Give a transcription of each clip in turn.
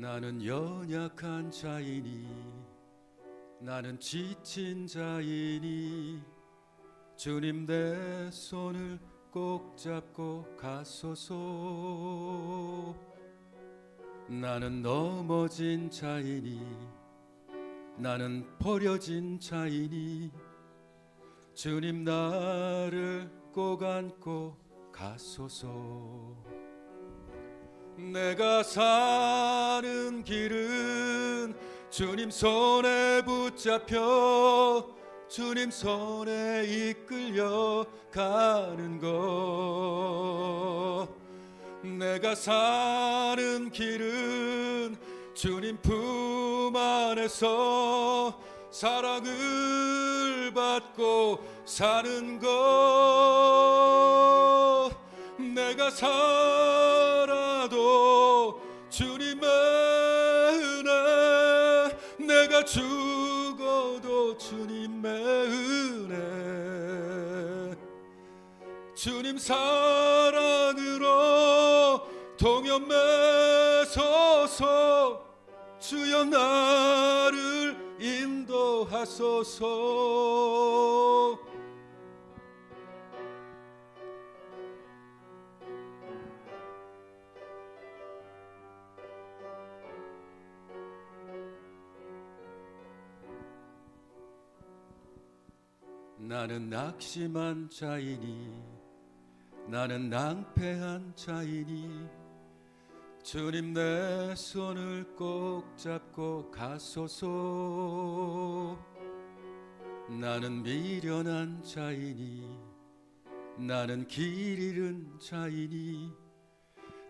나는 연약한 자이니 나는 지친 자이니 주님 내 손을 꼭 잡고 가소서. 나는 넘어진 자이니 나는 버려진 자이니 주님 나를 꼭 안고 가소서 내가 사는 길은 주님 손에 붙잡혀 주님 손에 이끌려 가는 것 내가 사는 길은 주님 품 안에서 사랑을 받고 사는 것 내가 살아 죽어도 주님의 은혜 주님 사랑으로 동연 매소서 주여 나를 인도하소서 나는 낙심한 자이니 나는 낭패한 자이니. 주님 내 손을 꼭 잡고 가소서. 나는 미련한 자이니 나는 길 잃은 자이니.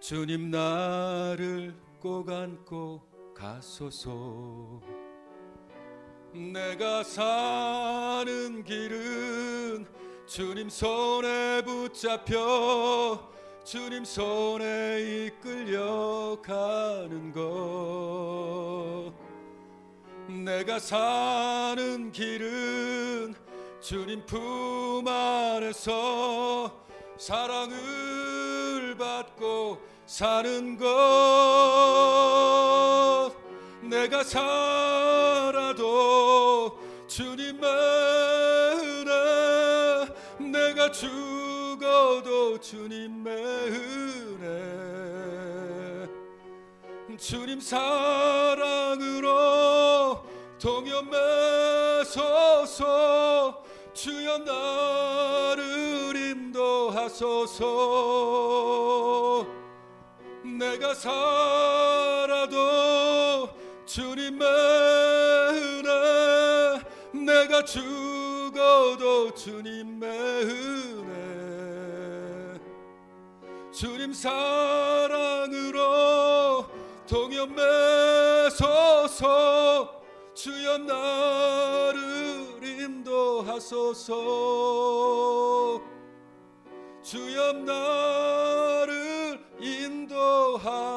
주님 나를 꼭 안고 가소서 내가 사는 길은 주님 손에 붙잡혀 주님 손에 이끌려 가는 것 내가 사는 길은 주님 품 안에서 사랑을 받고 사는 것 내가 살아도 주님의 은혜 주님 사랑으로 동연 매소서. 주여 나를 인도하소서. 내가 살아도 주님의 은혜 내가 죽어도 주님의 은혜 주님 사랑으로 동연 매소서 주여 나를 인도하소서. 주여 나를 인도하소서